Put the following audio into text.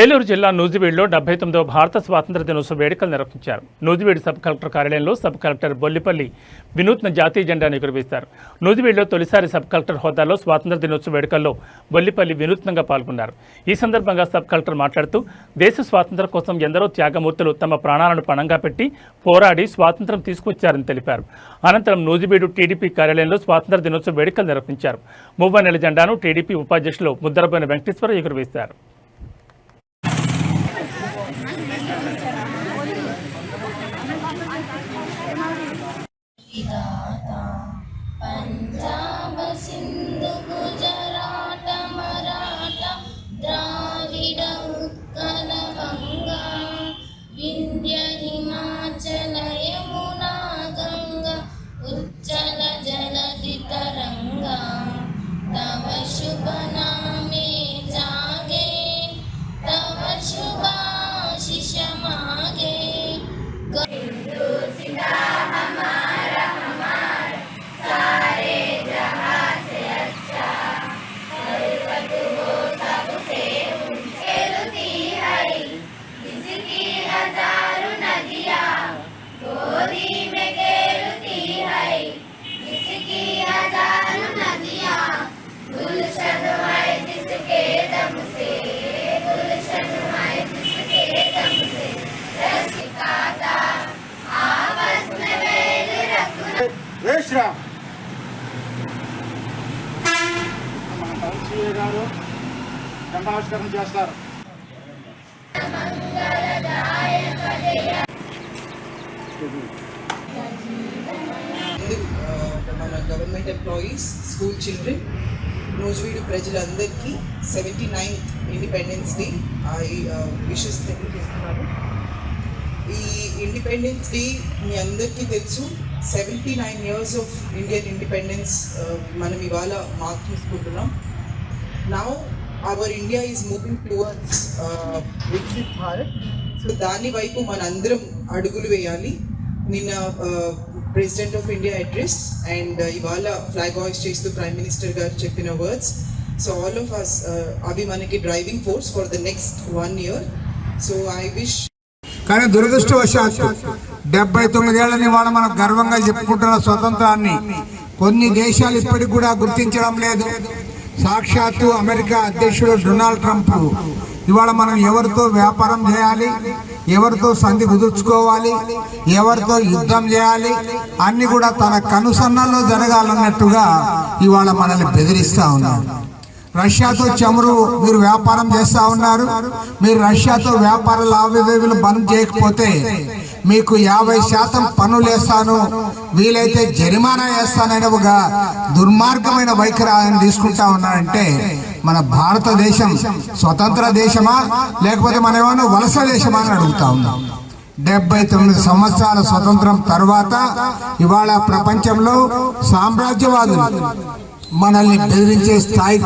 ఏలూరు జిల్లా నూజివీడులో డెబ్బై తొమ్మిదవ భారత స్వాతంత్ర దినోత్సవ వేడుకలు నిర్వహించారు. నూజివీడు సబ్ కలెక్టర్ కార్యాలయంలో సబ్ కలెక్టర్ బొల్లిపల్లి వినూత్న జాతీయ జెండాను ఎగురవేశారు నూజివీడులో తొలిసారి సబ్ కలెక్టర్ హోదాలో స్వాతంత్ర దినోత్సవ వేడుకల్లో బొల్లిపల్లి వినూత్నంగా పాల్గొన్నారు. ఈ సందర్భంగా సబ్ కలెక్టర్ మాట్లాడుతూ దేశ స్వాతంత్రం కోసం ఎందరో త్యాగమూర్తులు తమ ప్రాణాలను పణంగా పెట్టి పోరాడి స్వాతంత్రం తీసుకొచ్చారని తెలిపారు. అనంతరం నూజివీడు టీడీపీ కార్యాలయంలో స్వాతంత్ర దినోత్సవ వేడుకలు నిర్వహించారు. మువ్వన్నెల జెండాను టీడీపీ ఉపాధ్యక్షులు ముద్దరబోయిన వెంకటేశ్వర ఎగురవేశారు. Pandama Sindhu Gujarat శ్రీరామ్ మన కౌన్సిలే గారు దండావిష్కరణ చేస్తారు. మన government employees school children Nuzvid ప్రజలందరికీ seventy ninth independence day I wishes తెలియజేస్తున్నాను. ఈ ఇండిపెండెన్స్ డే మీ అందరికీ తెలుసు. Seventy nine years of Indian independence మనం ఇవాళ మార్క్ చేసుకుంటున్నాం now our India is moving towards Viksit Bharat. So దాని వైపు మనందరం అడుగులు వేయాలి. నిన్న president of India address and ఇవాళ ఫ్లాగ్ హాయిస్ చేస్తూ ప్రైమ్ మినిస్టర్ గారు చెప్పిన words so all of us అవి మనకి driving force for the next one year so I wish కానీ దురదృష్టవశాత్తు డెబ్బై తొమ్మిదేళ్ళని వాళ్ళ మనం గర్వంగా చెప్పుకుంటున్న స్వతంత్రాన్ని కొన్ని దేశాలు ఇప్పటికి కూడా గుర్తించడం లేదు. సాక్షాత్తు అమెరికా అధ్యక్షుడు డొనాల్డ్ ట్రంప్ ఇవాళ మనం ఎవరితో వ్యాపారం చేయాలి ఎవరితో సంధి కుదుర్చుకోవాలి ఎవరితో యుద్ధం చేయాలి అన్ని కూడా తన కనుసన్నల్లో జరగాలన్నట్టుగా ఇవాళ మనల్ని బెదిరిస్తూ ఉన్నాడు. రష్యాతో చమురు మీరు వ్యాపారం చేస్తా ఉన్నారు. మీరు రష్యాతో వ్యాపార లావాదేవీలు బంద్ చేయకపోతే మీకు యాభై శాతం పన్నులు వేస్తాను. వీలైతే జరిమానా వేస్తానని ఒక దుర్మార్గమైన వైఖరి ఆయన తీసుకుంటా ఉన్నారంటే మన భారతదేశం స్వతంత్ర దేశమా? లేకపోతే మన ఏమన్నా వలస దేశమా అని అడుగుతా ఉన్నాం. డెబ్బై తొమ్మిది సంవత్సరాల స్వతంత్రం తర్వాత ఇవాళ ప్రపంచంలో సామ్రాజ్యవాదులు మనల్ని బెదిరించే స్థాయికి